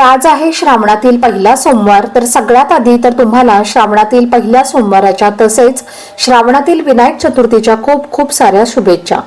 आज आहे श्रावणातील पहिला सोमवार. तर सगळ्यात आधी तर तुम्हाला श्रावणातील पहिल्या सोमवाराच्या तसेच श्रावणातील विनायक चतुर्थीच्या खूप खूप साऱ्या शुभेच्छा.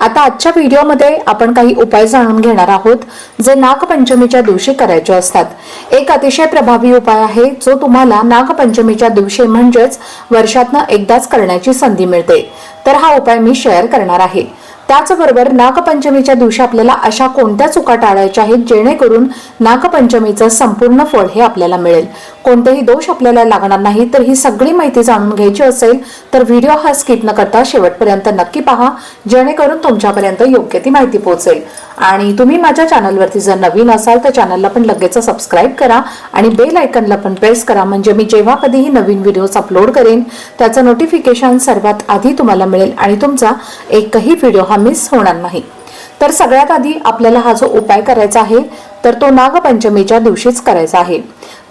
आता आजच्या व्हिडिओमध्ये आपण काही उपाय जाणून घेणार आहोत जे नागपंचमीच्या दिवशी करायचे असतात. एक अतिशय प्रभावी उपाय आहे जो तुम्हाला नागपंचमीच्या दिवशी म्हणजेच वर्षातनं एकदाच करण्याची संधी मिळते. तर हा उपाय मी शेअर करणार आहे. त्याचबरोबर नागपंचमीच्या दिवशी आपल्याला अशा कोणत्या चुका टाळायच्या आहेत जेणेकरून नागपंचमीचं संपूर्ण फळ हे आपल्याला मिळेल? कोणतेही दोष आपल्याला लागणार नाही तर ही सगळी माहिती जाणून घ्यायची असेल तर व्हिडिओ हा स्किप न करता शेवटपर्यंत नक्की पहा जेणेकरून तुमच्यापर्यंत योग्य ती माहिती पोहोचेल. आणि तुम्ही माझ्या चॅनलवरती जर नवीन असाल तर चॅनलला पण लगेच सबस्क्राईब करा आणि बेल आयकनला पण प्रेस करा म्हणजे मी जेव्हा कधीही नवीन व्हिडिओज अपलोड करेन त्याचं नोटिफिकेशन सर्वात आधी तुम्हाला मिळेल आणि तुमचा एकही व्हिडिओ हा मिस होणार नाही. तर सगळ्यात आधी आपल्याला हा जो उपाय करायचा आहे तर तो नागपंचमीच्या दिवशीच करायचा आहे.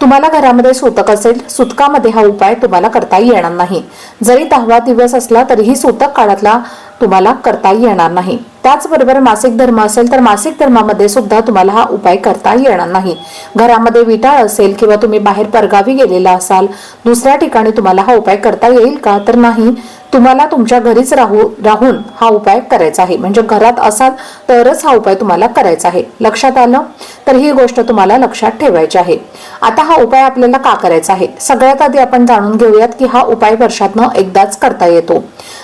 तुम्हाला घरामध्ये सुतक असेल सुतकामध्ये हा उपाय तुम्हाला करता येणार नाही. जरी दहावा दिवस असला तरीही सुतक काळातला तुम्हाला करता येणार नाही. त्याचबरोबर मासिक धर्म असेल तर मासिक धर्मामध्ये सुद्धा तुम्हाला हा उपाय करता येणार नाही. घरामध्ये विटाळ असेल किंवा तुम्ही बाहेर परगावी गेलेला असाल दुसऱ्या ठिकाणी तुम्हाला हा उपाय करता येईल का? तर नाही. तुम्हाला तुमच्या घरीच राहू राहून हा उपाय करायचा आहे. म्हणजे घरात असाल तरच हा उपाय तुम्हाला करायचा आहे. लक्षात आलं? तर ही गोष्ट तुम्हाला लक्षात ठेवायची आहे. आता हा उपाय आपल्याला का करायचा आहे? सगळ्यात आधी आपण जाणून घेऊयात की हा उपाय वर्षातनं एकदाच करता येतो.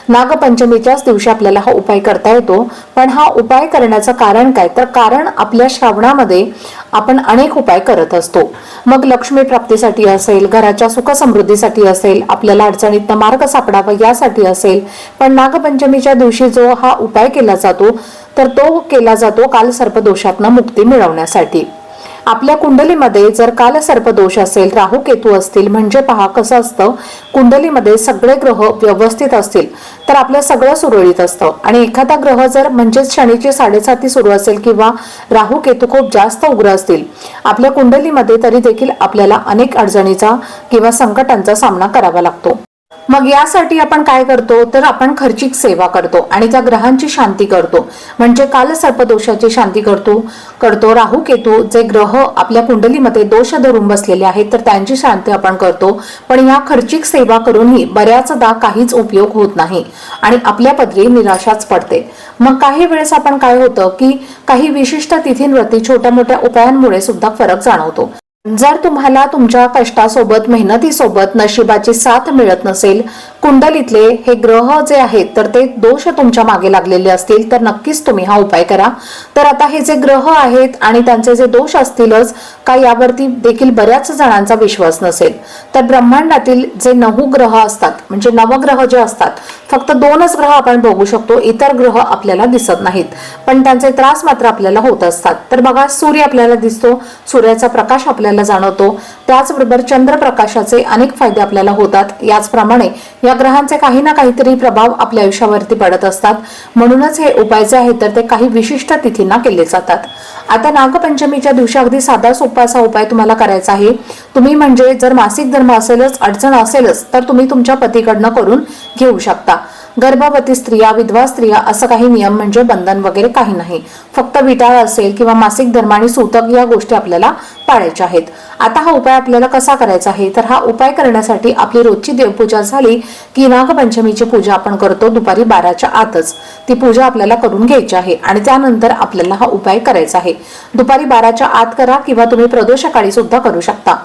नागपंचमीच्याच दिवशी आपल्याला हा उपाय करता येतो. पण हा उपाय करण्याचं कारण काय? तर कारण आपल्या श्रावणामध्ये आपण अनेक उपाय करत असतो. मग लक्ष्मी प्राप्तीसाठी असेल घराच्या सुख समृद्धीसाठी असेल आपल्याला अडचणीतनं मार्ग सापडावा यासाठी असेल. पण नागपंचमीच्या दिवशी जो हा उपाय केला जातो तर तो केला जातो काल सर्पदोषातनं मुक्ती मिळवण्यासाठी. आपल्या कुंडलीमध्ये जर काल सर्पदोष असेल राहू केतू असतील म्हणजे पहा कसं असतं कुंडलीमध्ये सगळे ग्रह व्यवस्थित असतील तर आपलं सगळं सुरळीत असतं. आणि एखादा ग्रह जर म्हणजेच शनीची साडेसाती सुरू असेल किंवा राहू केतू खूप जास्त उग्र असतील आपल्या कुंडलीमध्ये तरी देखील आपल्याला अनेक अडचणीचा किंवा संकटांचा सामना करावा लागतो. मग यासाठी आपण काय करतो? तर आपण खर्चिक सेवा करतो आणि त्या ग्रहांची शांती करतो. म्हणजे काल सर्पदोषाची शांती करतो करतो. राहू केतू जे ग्रह आपल्या कुंडलीमध्ये दोष धरून बसलेले आहेत तर त्यांची शांती आपण करतो. पण या खर्चिक सेवा करूनही बऱ्याचदा काहीच उपयोग होत नाही आणि आपल्या पदरी निराशाच पडते. मग काही वेळेस आपण काय होतं की काही विशिष्ट तिथींवरती छोट्या मोठ्या उपायांमुळे सुद्धा फरक जाणवतो. जर तुम्हाला तुमच्या कष्टासोबत मेहनतीसोबत नशिबाची साथ मिळत नसेल कुंडलीतले हे ग्रह जे आहेत तर ते दोष तुमच्या मागे लागलेले असतील तर नक्कीच तुम्ही हा उपाय करा. तर आता हे जे ग्रह आहेत आणि त्यांचे जे दोष असतीलच का यावरती देखील बऱ्याच जणांचा विश्वास नसेल. तर ब्रह्मांडातील जे नऊ ग्रह असतात म्हणजे नवग्रह जे असतात फक्त दोनच ग्रह आपण बघू शकतो इतर ग्रह आपल्याला दिसत नाहीत. पण त्यांचे त्रास मात्र आपल्याला होत असतात. तर बघा सूर्य आपल्याला दिसतो सूर्याचा प्रकाश आपल्याला जाणवतो. त्याचबरोबर चंद्रप्रकाशाचे अनेक फायदे आपल्याला होतात. याचप्रमाणे या ग्रहांचे काही ना काहीतरी प्रभाव आपल्या आयुष्यावरती पडत असतात. म्हणूनच हे उपाय जे आहेत तर ते काही विशिष्ट तिथींना केले जातात. आता नागपंचमीच्या दिवशी अगदी साधा सोपा असा उपाय तुम्हाला करायचा आहे. तुम्ही म्हणजे जर मासिक धर्म असेलच अडचण असेलच तर तुम्ही तुमच्या पतीकडनं करून घेऊ शकता. गर्भवती स्त्रिया विधवा स्त्रिया असं काही नियम म्हणजे बंधन वगैरे काही नाही. फक्त विटाळ असेल किंवा मासिक धर्म आणि सूतक या गोष्टी आपल्याला पाळायच्या आहेत. आता हा उपाय आपल्याला कसा करायचा आहे? तर हा उपाय करण्यासाठी आपली रोजची देवपूजा झाली की नागपंचमीची पूजा आपण करतो दुपारी बाराच्या आतच. ती पूजा आपल्याला करून घ्यायची आहे आणि त्यानंतर आपल्याला हा उपाय करायचा आहे. दुपारी बाराच्या आत करा किंवा तुम्ही प्रदोषकाळी सुद्धा करू शकता.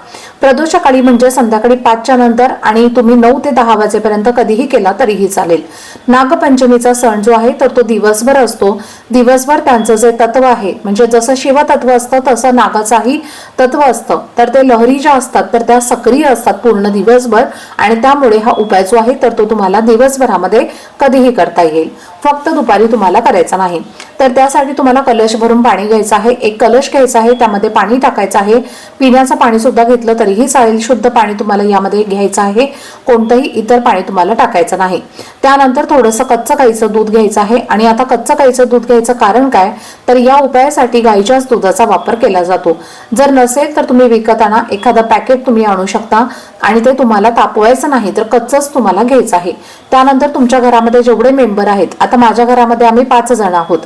प्रदोषकाळी म्हणजे संध्याकाळी पाचच्या नंतर आणि तुम्ही नऊ ते दहा वाजेपर्यंत कधीही केला तरीही चालेल. नागपंचमीचा सण जो आहे तर तो दिवसभर असतो. दिवसभर त्यांचं जे तत्व आहे म्हणजे जसं शिवतत्व असतं तसं नागाचाही तत्व असतं. तर ते लहरी ज्या असतात तर त्या सक्रिय असतात पूर्ण दिवसभर आणि त्यामुळे हा उपाय जो आहे तर तो तुम्हाला दिवसभरामध्ये कधीही करता येईल. फक्त दुपारी तुम्हाला करायचा नाही. तर त्यासाठी तुम्हाला कलश भरून पाणी घ्यायचं आहे. एक कलश घ्यायचा आहे त्यामध्ये पाणी टाकायचं आहे. पिण्याचं पाणी सुद्धा घेतलं तरीही चालेल. शुद्ध पाणी तुम्हाला यामध्ये घ्यायचं आहे. कोणतंही इतर पाणी तुम्हाला टाकायचं नाही. त्यानंतर थोडंसं कच्चं गाईचं दूध घ्यायचं आहे. आणि आता कच्चं गाईचं दूध घ्यायचं कारण काय? तर या उपायासाठी गाईच्याच दुधाचा वापर केला जातो. जर नसेल तर तुम्ही विकत आणा एखादं पॅकेट तुम्ही आणू शकता. आणि ते तुम्हाला तापवायचं नाही तर कच्चंच तुम्हाला घ्यायचं आहे. त्यानंतर तुमच्या घरामध्ये जेवढे मेंबर आहेत आता माझ्या घरामध्ये आम्ही पाच जण आहोत.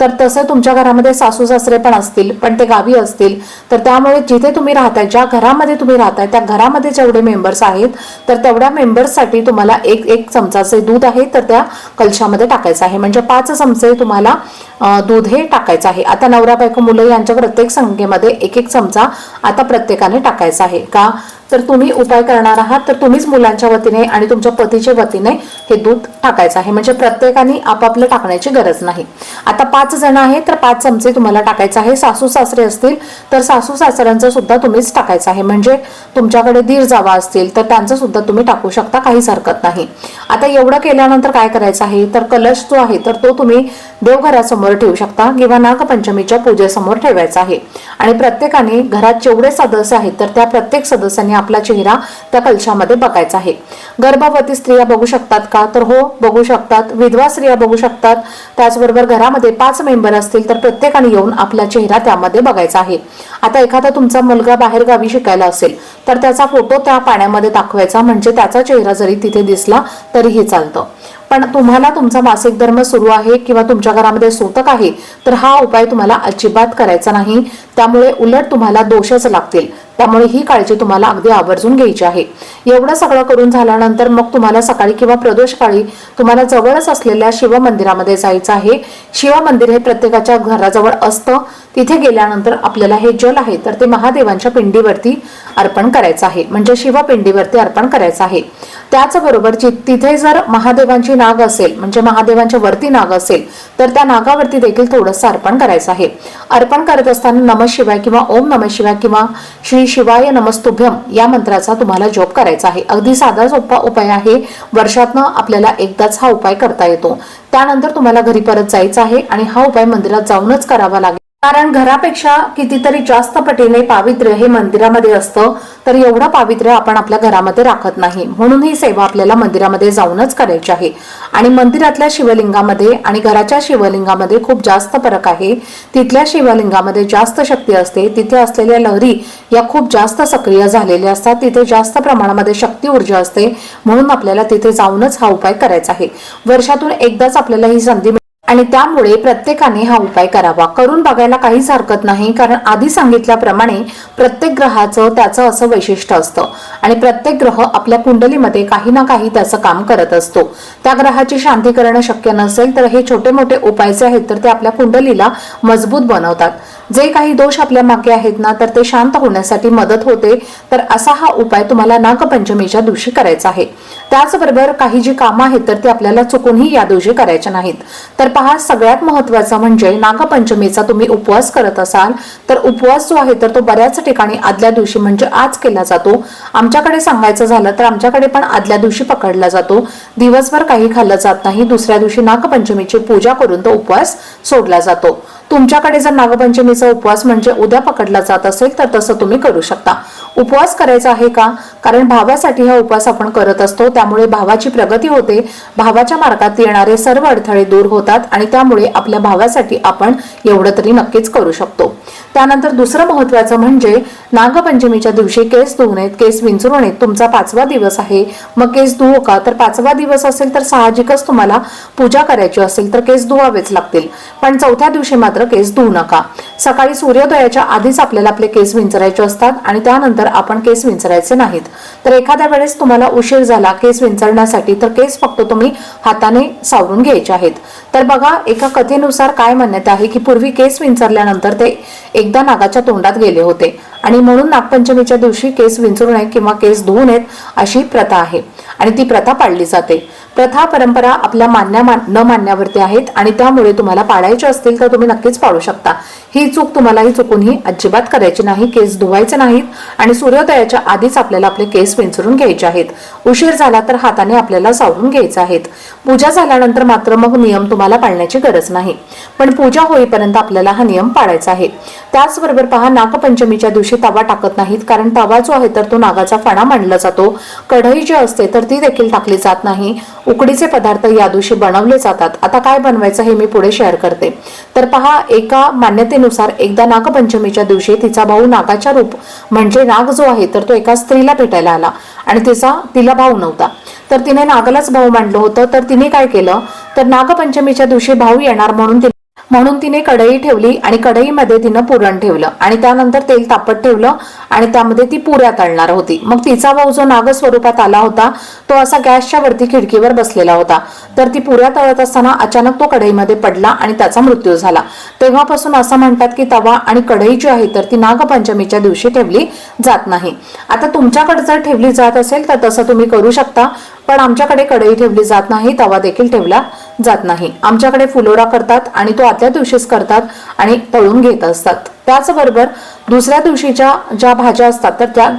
तर तसं तुमच्या घरामध्ये सासू सासरे पण असतील पण ते गावी असतील तर त्यामुळे जिथे तुम्ही राहताय ज्या घरामध्ये तुम्ही राहताय त्या घरामध्ये जेवढे मेंबर्स आहेत तर तेवढ्या मेंबर्ससाठी तुम्हाला एक एक चमचाचे दूध आहे तर त्या कलशामध्ये टाकायचं आहे. म्हणजे पाच चमचे तुम्हाला दूध हे टाकायचं आहे. आता नवरा बायको मुलं यांच्या प्रत्येक संख्येमध्ये एक एक चमचा आता प्रत्येकाने टाकायचा आहे. का? तर तुम्ही उपाय करणार आहात तर तुम्हीच मुलांच्या वतीने आणि तुमच्या पतीच्या वतीने हे दूध टाकायचं आहे. म्हणजे प्रत्येकाने आपापलं टाकण्याची गरज नाही. आता पाच जण आहेत तर पाच चमचे तुम्हाला टाकायचं आहे. सासू सासरे असतील तर सासू सासऱ्यांचं सुद्धा तुम्हीच टाकायचं आहे. म्हणजे तुमच्याकडे दीर जावा असतील तर त्यांचं सुद्धा तुम्ही टाकू शकता काहीच हरकत नाही. आता एवढं केल्यानंतर काय करायचं आहे? तर कलश जो आहे तर तो तुम्ही देवघरासमोर ठेवू शकता किंवा नागपंचमीच्या पूजेसमोर ठेवायचा आहे. आणि प्रत्येकाने घरात जेवढे सदस्य आहेत तर त्या प्रत्येक सदस्याने आपला चेहरा त्या कलशामध्ये बघायचा आहे. गर्भवती स्त्रिया बघू शकतात का? तर हो बघू शकतात. विधवा स्त्रिया बघू शकतात. त्याचबरोबर घरामध्ये पाच मेंबर असतील तर प्रत्येकाने येऊन आपला चेहरा त्यामध्ये बघायचा आहे. आता एखादा तुमचा मुलगा बाहेर गावी शिकायला असेल तर त्याचा फोटो त्या पाण्यामध्ये दाखवायचा म्हणजे त्याचा चेहरा जरी तिथे दिसला तरीही चालतं. पण तुम्हाला तुमचा मासिक धर्म सुरू आहे किंवा तुमच्या घरामध्ये सोतक आहे तर हा उपाय तुम्हाला अजिबात करायचा नाही. त्यामुळे उलट तुम्हाला दोषच लागतील. त्यामुळे ही काळजी तुम्हाला अगदी आवर्जून घ्यायची आहे. एवढं सगळं करून झाल्यानंतर मग तुम्हाला सकाळी किंवा प्रदोष काळी तुम्हाला जवळच असलेल्या शिव मंदिरामध्ये जायचं आहे. शिव मंदिर हे प्रत्येकाच्या घराजवळ असतं. तिथे गेल्यानंतर आपल्याला हे जल आहे तर ते महादेवांच्या पिंडीवरती अर्पण करायचं आहे. म्हणजे शिवपिंडीवरती अर्पण करायचं आहे. त्याचबरोबर तिथे जर महादेवांची नाग असेल म्हणजे महादेवांच्या वरती नाग असेल तर त्या नागावरती देखील थोडंसं अर्पण करायचं आहे. अर्पण करत असताना नम शिवाय किंवा ओम नम शिवाय किंवा श्री शिवाय नमस्तुभ्यम या मंत्राचा तुम्हाला जॉब करायचा आहे. अगदी साधाच उपा उपाय आहे. वर्षातनं आपल्याला एकदाच हा उपाय करता येतो. त्यानंतर तुम्हाला घरी परत जायचं आहे आणि हा उपाय मंदिरात जाऊनच करावा लागेल. कारण घरापेक्षा कितीतरी जास्त पटीने पावित्र्य हे मंदिरामध्ये असतं तर एवढं पावित्र्य आपण आपल्या घरामध्ये राखत नाही. म्हणून ही सेवा आपल्याला मंदिरामध्ये जाऊनच करायची आहे. आणि मंदिरातल्या शिवलिंगामध्ये आणि घराच्या शिवलिंगामध्ये खूप जास्त फरक आहे. तिथल्या शिवलिंगामध्ये जास्त शक्ती असते. तिथे असलेल्या लहरी या खूप जास्त सक्रिय झालेल्या असतात. तिथे जास्त प्रमाणामध्ये शक्ती ऊर्जा असते. म्हणून आपल्याला तिथे जाऊनच हा उपाय करायचा आहे. वर्षातून एकदाच आपल्याला ही संधी मिळते. आणि त्यामुळे प्रत्येकाने हा उपाय करावा. करून बघायला काहीच हरकत नाही कारण आधी सांगितल्याप्रमाणे प्रत्येक ग्रहाचं त्याचं असं वैशिष्ट्य असतं. आणि प्रत्येक ग्रह आपल्या कुंडलीमध्ये काही ना काही त्याचं काम करत असतो. त्या ग्रहाची शांती करणं शक्य नसेल तर हे छोटे मोठे उपाय जे आहेत तर ते आपल्या कुंडलीला मजबूत बनवतात. जे काही दोष आपल्या मागे आहेत ना तर ते शांत होण्यासाठी मदत होते. तर असा हा उपाय तुम्हाला नागपंचमीच्या दिवशी करायचा आहे. त्याचबरोबर काही जी कामं आहेत तर ते आपल्याला चुकूनही या दिवशी करायच्या नाहीत. तर पहा सगळ्यात महत्वाचं म्हणजे नागपंचमीचा तुम्ही उपवास करत असाल तर उपवास जो आहे तर तो बऱ्याच ठिकाणी आदल्या दिवशी म्हणजे आज केला जातो. आमच्याकडे सांगायचं झालं तर आमच्याकडे पण आदल्या दिवशी पकडला जातो. दिवसभर काही खाल्लं जात नाही दुसऱ्या दिवशी नागपंचमीची पूजा करून तो उपवास सोडला जातो. तुमच्याकडे जर नागपंचमीचा उपवास म्हणजे उद्या पकडला जात असेल तर तसं तुम्ही करू शकता. उपवास करायचा आहे का? कारण भावासाठी हा उपवास आपण करत असतो त्यामुळे भावाची प्रगती होते. भावाच्या मार्गात येणारे सर्व अडथळे दूर होतात आणि त्यामुळे आपल्या भावासाठी आपण एवढं तरी नक्कीच करू शकतो. त्यानंतर दुसरं महत्वाचं म्हणजे नागपंचमीच्या दिवशी केस धुवणे केस विंचरू तुमचा पाचवा दिवस आहे. मग केस धुवू का? तर पाचवा दिवस असेल तर साहजिकच तुम्हाला पूजा करायची असेल तर केस धुवावेच लागतील. पण चौथ्या दिवशी मात्र केस धुवू नका. सकाळी सूर्योदयाच्या आधीच आपल्याला आपले केस विंचरायचे असतात आणि त्यानंतर आपण केस विंचरायचे नाहीत. तर एखाद्या वेळेस तुम्हाला उशीर झाला केस विंचरण्यासाठी तर केस फक्त तुम्ही हाताने सावरून घ्यायचे आहेत. तर बघा एका कथेनुसार काय मान्यता आहे की पूर्वी केस विंचरल्यानंतर ते एकदा नागाच्या तोंडात गेले होते. आणि म्हणून नागपंचमीच्या दिवशी केस विंचरू नये किंवा केस धुवू नयेत अशी प्रथा आहे. आणि ती प्रथा पाळली जाते. प्रथा परंपरा आपल्या मान्या मान- न मानण्यावरती आहेत आणि त्यामुळे तुम्हाला पाळायचे असतील तर तुम्ही नक्कीच पाळू शकता. ही चूक तुम्हालाही चुकूनही अजिबात करायची नाही केस धुवायचे नाहीत आणि सूर्योदयाच्या आधीच आपल्याला आपले केस विंचरून घ्यायचे आहेत. उशीर झाला तर हाताने आपल्याला सावरून घ्यायचे आहेत. पूजा झाल्यानंतर मात्र मग नियम तुम्हाला पाळण्याची गरज नाही. पण पूजा होईपर्यंत आपल्याला हा नियम पाळायचा आहे. त्याचबरोबर पहा नागपंचमीच्या दिवशी तवा टाकत नाहीत कारण तवा जो आहे तर तो नागाचा फणा मांडला जातो. कढई जी असते तर ती देखील टाकली जात नाही. उकडीचे पदार्थ या दिवशी बनवले जातात. आता काय बनवायचं हे मी पुढे शेअर करते. तर पहा एका मान्यतेनुसार एकदा नागपंचमीच्या दिवशी तिचा भाऊ नागाच्या रूप म्हणजे नाग जो आहे तर तो एका स्त्रीला भेटायला आला आणि तिचा तिला भाऊ नव्हता. तर तिने नागालाच भाऊ मांडलं होतं. तर तिने काय केलं? तर नागपंचमीच्या दिवशी भाऊ येणार म्हणून म्हणून तिने कढई ठेवली आणि कढईमध्ये तिनं पुरण ठेवलं आणि त्यानंतर तेल तापत ठेवलं आणि त्यामध्ये ती पुऱ्या तळणार होती. मग तिचा भाऊ जो नाग स्वरूपात आला होता तो असा गॅसच्या वरती खिडकीवर बसलेला होता. तर ती पुऱ्या तळत असताना अचानक तो कढईमध्ये पडला आणि त्याचा मृत्यू झाला. तेव्हापासून असं म्हणतात की तवा आणि कढई जी आहे तर ती नागपंचमीच्या दिवशी ठेवली जात नाही. आता तुमच्याकडे जर ठेवली जात असेल तर तसं तुम्ही करू शकता. पण आमच्याकडे कढई ठेवली जात नाही तवा देखील ठेवला जात नाही. आमच्याकडे फुलोरा करतात आणि तो आदल्या दिवशीच करतात आणि तळून घेत असतात. त्याचबरोबर दुसऱ्या दिवशीच्या ज्या भाज्या असतात तर त्या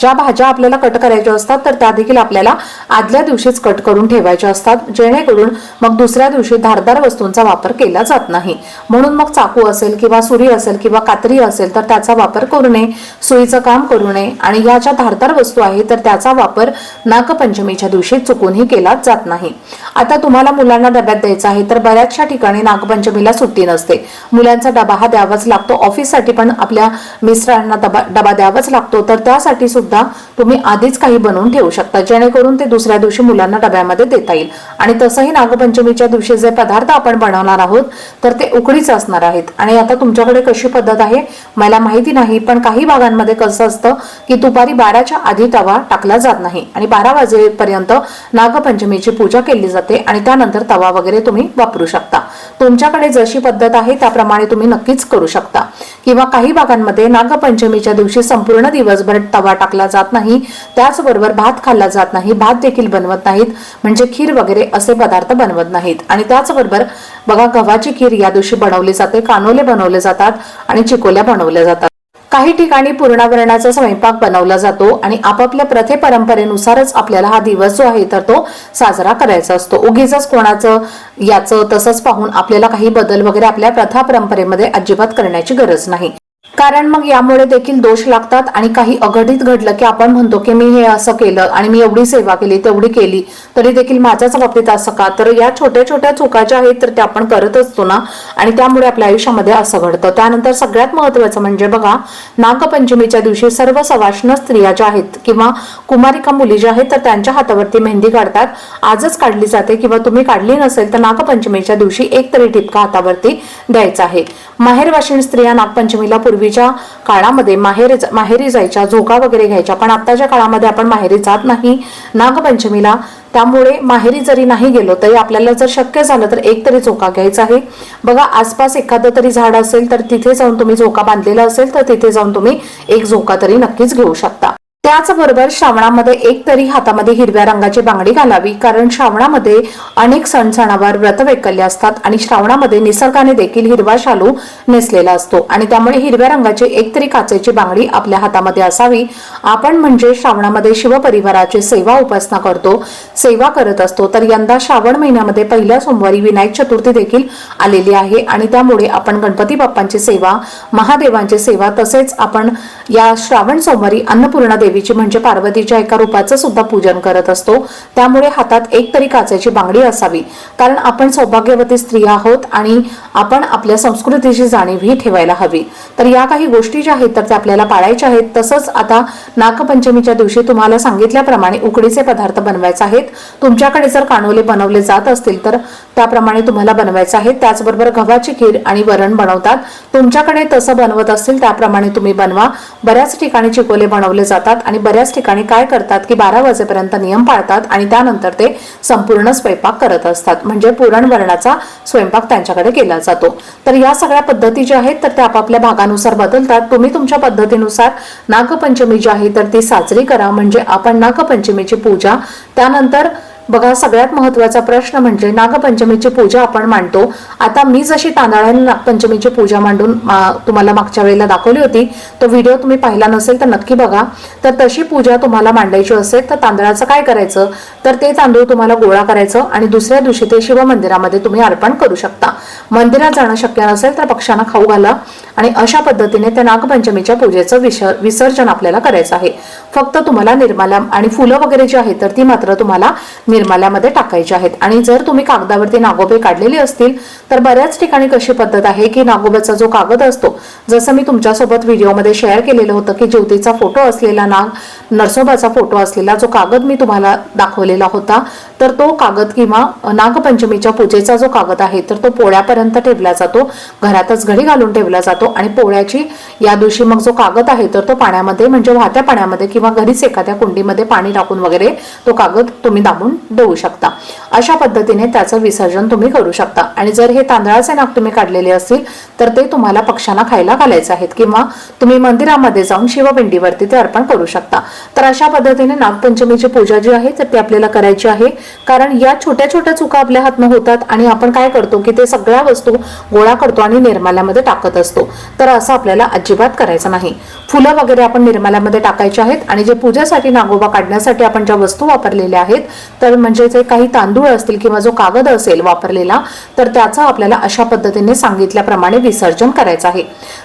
ज्या भाज्या आपल्याला कट करायच्या असतात तर त्या देखील आपल्याला आदल्या दिवशीच कट करून ठेवायच्या असतात. जेणेकरून मग दुसऱ्या दिवशी धारदार वस्तूंचा वापर केला जात नाही. म्हणून मग चाकू असेल किंवा सुरी असेल किंवा कात्री असेल तर त्याचा वापर करू नये. सुईचं काम करू नये. आणि या ज्या धारदार वस्तू आहेत तर त्याचा वापर नागपंचमीच्या दिवशी चुकूनही केला जात नाही. आता तुम्हाला मुलांना डब्यात द्यायचा आहे तर बऱ्याचशा ठिकाणी नागपंचमीला सुट्टी नसते. मुलांचा डबा हा द्यावाच लागतो. ऑफिससाठी पण आपल्या मिस्टरांना डबा डबा द्यावाच लागतो. तर त्यासाठी सुद्धा तुम्ही आधीच काही बनवून ठेवू शकता जेणेकरून ते दुसऱ्या दिवशी मुलांना डब्यामध्ये देता येईल. आणि तसंही नागपंचमीच्या दिवशी जे पदार्थ आपण बनवणार आहोत तर ते उकडीच असणार आहेत. आणि आता तुमच्याकडे कशी पद्धत आहे मला माहिती नाही पण काही भागांमध्ये कसं असतं की दुपारी बाराच्या आधी तवा टाकला जात नाही आणि बारा वाजेपर्यंत नागपंचमीची पूजा केली जाते आणि त्यानंतर तवा वगैरे तुम्ही वापरू शकता. तुमच्याकडे जशी पद्धत आहे त्याप्रमाणे तुम्ही नक्कीच करू शकता. किंवा काही भागांमध्ये नागपंचमीच्या दिवशी संपूर्ण दिवसभर तवा टाकला जात नाही. त्याचबरोबर भात खाल्ला जात नाही भात देखील बनवत नाहीत. म्हणजे खीर वगैरे असे पदार्थ बनवत नाहीत. आणि त्याचबरोबर बघा गव्हाची खीर या दिवशी बनवली जाते कानोले बनवले जातात आणि चिकोल्या बनवल्या जातात. काही ठिकाणी पूर्णावरणाचा स्वयंपाक बनवला जातो आणि आपापल्या प्रथे परंपरेनुसारच आपल्याला हा दिवस जो आहे तर तो साजरा करायचा असतो. उगीच कोणाचं याचं तसंच पाहून आपल्याला काही बदल वगैरे आपल्या प्रथा परंपरेमध्ये अजिबात करण्याची गरज नाही. कारण मग यामुळे देखील दोष लागतात आणि काही अघटित घडलं की आपण म्हणतो की मी हे असं केलं आणि मी एवढी सेवा केली तेवढी केली तरी देखील माझ्याच बाबतीत असं का? तर या छोट्या छोट्या चुका ज्या आहेत तर त्या आपण करत असतो ना? आणि त्यामुळे आपल्या आयुष्यामध्ये असं घडतं. त्यानंतर सगळ्यात महत्वाचं म्हणजे बघा नागपंचमीच्या दिवशी सर्व सवाष्ण स्त्रिया ज्या आहेत किंवा कुमारिका मुली ज्या आहेत तर त्यांच्या हातावरती मेहंदी काढतात. आजच काढली जाते किंवा तुम्ही काढली नसेल तर नागपंचमीच्या दिवशी एक तरी टिपका हातावरती द्यायचा आहे. माहेरवाशीण स्त्रिया नागपंचमीला पूर्वी पूर्वीच्या काळामध्ये माहेर माहेरी जायच्या झोका वगैरे घ्यायच्या पण आताच्या काळामध्ये आपण माहेरी जात नाही नागपंचमीला. त्यामुळे माहेरी जरी नाही गेलो तरी आपल्याला जर शक्य झालं तर एक तरी झोका घ्यायचा आहे. बघा आसपास एखादं तरी झाड असेल तर तिथे जाऊन तुम्ही झोका बांधलेला असेल तर तिथे जाऊन तुम्ही एक झोका तरी नक्कीच घेऊ शकता. त्याचबरोबर श्रावणामध्ये एक तरी हातामध्ये हिरव्या रंगाची बांगडी घालावी कारण श्रावणामध्ये अनेक सण सणावर व्रतवैकल्य असतात आणि श्रावणामध्ये निसर्गाने देखील हिरवा शालू नेसलेला असतो. आणि त्यामुळे हिरव्या रंगाची एक तरी काचेची बांगडी आपल्या हातामध्ये असावी. आपण म्हणजे श्रावणामध्ये शिवपरिवाराची सेवा उपासना करतो सेवा करत असतो तर यंदा श्रावण महिन्यामध्ये पहिल्या सोमवारी विनायक चतुर्थी देखील आलेली आहे. आणि त्यामुळे आपण गणपती बाप्पांची सेवा महादेवांची सेवा तसेच आपण या श्रावण सोमवारी अन्नपूर्णा देवी देवीची म्हणजे पार्वतीच्या एका रूपाचं सुद्धा पूजन करत असतो. त्यामुळे हातात एक तरी काचेची बांगडी असावी. कारण आपण सौभाग्यवती स्त्रिया आहोत आणि आपण आपल्या संस्कृतीची जाणीवही ठेवायला हवी. तर या काही गोष्टी ज्या आहेत तर त्या आपल्याला पाळायच्या आहेत. तसंच आता नागपंचमीच्या दिवशी तुम्हाला सांगितल्याप्रमाणे उकडीचे पदार्थ बनवायचे आहेत. तुमच्याकडे जर कानोले बनवले जात असतील तर त्याप्रमाणे तुम्हाला बनवायचं आहे त्याचबरोबर गव्हाची खीर आणि वरण बनवतात. तुमच्याकडे तसं बनवत असतील त्याप्रमाणे तुम्ही बनवा. बऱ्याच ठिकाणी चिकोले बनवले जातात. आणि बऱ्याच ठिकाणी काय करतात की बारा वाजेपर्यंत नियम पाळतात आणि त्यानंतर ते संपूर्ण स्वयंपाक करत असतात. म्हणजे पुरणवरणाचा स्वयंपाक त्यांच्याकडे केला जातो. तर या सगळ्या पद्धती ज्या आहेत तर त्या आपापल्या भागानुसार बदलतात. तुम्ही तुमच्या पद्धतीनुसार नागपंचमी जी आहे तर ती साजरी करा. म्हणजे आपण नागपंचमीची पूजा त्यानंतर बघा सगळ्यात महत्त्वाचा प्रश्न म्हणजे नागपंचमीची पूजा आपण मांडतो. आता मी जशी तांदळाने नागपंचमीची पूजा मांडून मा- तुम्हाला मागच्या वेळेला दाखवली होती तो व्हिडिओ तुम्ही पाहिला नसेल तर नक्की बघा. तर तशी पूजा तुम्हाला मांडायची असेल तर तांदळाचं काय करायचं? तर ते तांदूळ तुम्हाला गोळा करायचं आणि दुसऱ्या दिवशी ते शिवमंदिरामध्ये तुम्ही अर्पण करू शकता. मंदिरात जाणं शक्य नसेल तर पक्ष्यांना खाऊ घाला आणि अशा पद्धतीने त्या नागपंचमीच्या पूजेचं विसर- विसर्जन आपल्याला करायचं आहे. फक्त तुम्हाला निर्माल्या आणि फुलं वगैरे जी आहेत तर ती मात्र तुम्हाला निर्माल्यामध्ये टाकायचे आहेत. आणि जर तुम्ही कागदावरती नागोबे काढलेले असतील तर बऱ्याच ठिकाणी कशी पद्धत आहे की नागोबाचा जो कागद असतो जसं मी तुमच्यासोबत व्हिडिओमध्ये शेअर केलेलं होतं की ज्योतीचा फोटो असलेला नाग नरसोबाचा फोटो असलेला जो कागद मी तुम्हाला दाखवलेला होता तर तो कागद किंवा नागपंचमीच्या पूजेचा जो कागद आहे तर तो पोळ्यापर्यंत ठेवला जातो घरातच घडी घालून ठेवला जातो आणि पोळ्याची या दिवशी मग जो कागद आहे तर तो पाण्यामध्ये म्हणजे वाहत्या पाण्यामध्ये किंवा घरीच एखाद्या कुंडीमध्ये पाणी टाकून वगैरे तो कागद तुम्ही दाबून देऊ शकता. अशा पद्धतीने त्याचं विसर्जन तुम्ही करू शकता. आणि जर हे तांदळाचे नाग तुम्ही काढलेले असतील तर ते तुम्हाला पक्ष्यांना खायला घालायचे आहेत किंवा तुम्ही मंदिरामध्ये जाऊन शिवपिंडीवरती ते अर्पण करू शकता. तर अशा पद्धतीने नागपंचमीची पूजा जी आहे तर ती आपल्याला करायची आहे. कारण या छोट्या छोट्या चुका आपल्या हातनं होतात आणि आपण काय करतो की ते सगळ्या वस्तू गोळा करतो आणि निर्माल्यामध्ये टाकत असतो. तर असं आपल्याला अजिबात करायचं नाही. फुलं वगैरे आपण निर्माल्यामध्ये टाकायचे आहेत आणि जे पूजेसाठी नागोबा काढण्यासाठी आपण ज्या वस्तू वापरलेल्या आहेत तर म्हणजे जे काही तांदूळ असतील किंवा जो कागद असेल वापरलेला तर त्याचा आपल्याला अशा पद्धतीने सांगितल्याप्रमाणे विसर्जन करायचं आहे.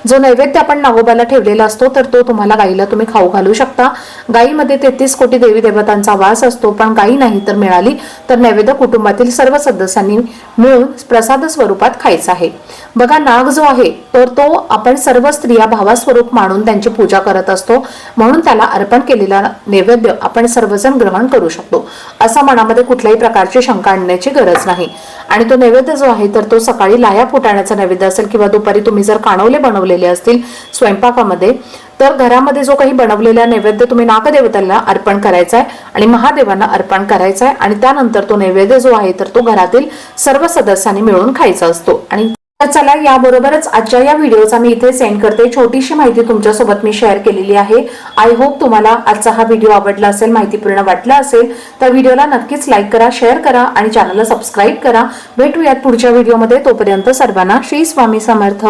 जो नैवेद्य आपण नागोबाला ठेवलेला असतो तर तो तुम्हाला गाईला तुम्ही खाऊ घालू शकता. गाईमध्ये तेहतीस कोटी देवी देवतांचा वास असतो पण गाई नाही तर मिळाली तर नैवेद्य कुटुंबातील सर्व सदस्यांनी मिळून प्रसाद स्वरूपात खायचा आहे. बघा नाग जो आहे तर तो आपण सर्व स्त्रिया भावास्वरूप मानून त्यांची पूजा करत असतो. म्हणून त्याला अर्पण केलेला नैवेद्य आपण सर्वजण ग्रहण करू शकतो. असा मनामध्ये कुठल्याही प्रकारची शंका आणण्याची गरज नाही. आणि तो नैवेद्य जो आहे तर तो सकाळी लाया फुटाण्याचा नैवेद्य असेल किंवा दुपारी तुम्ही जर कानवले बनवलेले असतील स्वयंपाकामध्ये तर घरामध्ये जो काही बनवलेला नैवेद्य तुम्ही नागदेवताला अर्पण करायचा आहे आणि महादेवांना अर्पण करायचा आहे आणि त्यानंतर तो नैवेद्य जो आहे तर तो घरातील सर्व सदस्यांनी मिळून खायचा असतो. आणि तर चला याबरोबरच आजच्या या व्हिडिओचा मी इथे सेंड करते. छोटीशी माहिती तुमच्यासोबत मी शेअर केलेली आहे. आय होप तुम्हाला आजचा हा व्हिडिओ आवडला असेल माहितीपूर्ण वाटला असेल तर व्हिडिओला नक्कीच लाईक करा शेअर करा आणि चॅनलला सबस्क्राईब करा. भेटूयात पुढच्या व्हिडिओमध्ये तोपर्यंत सर्वांना श्री स्वामी समर्थ.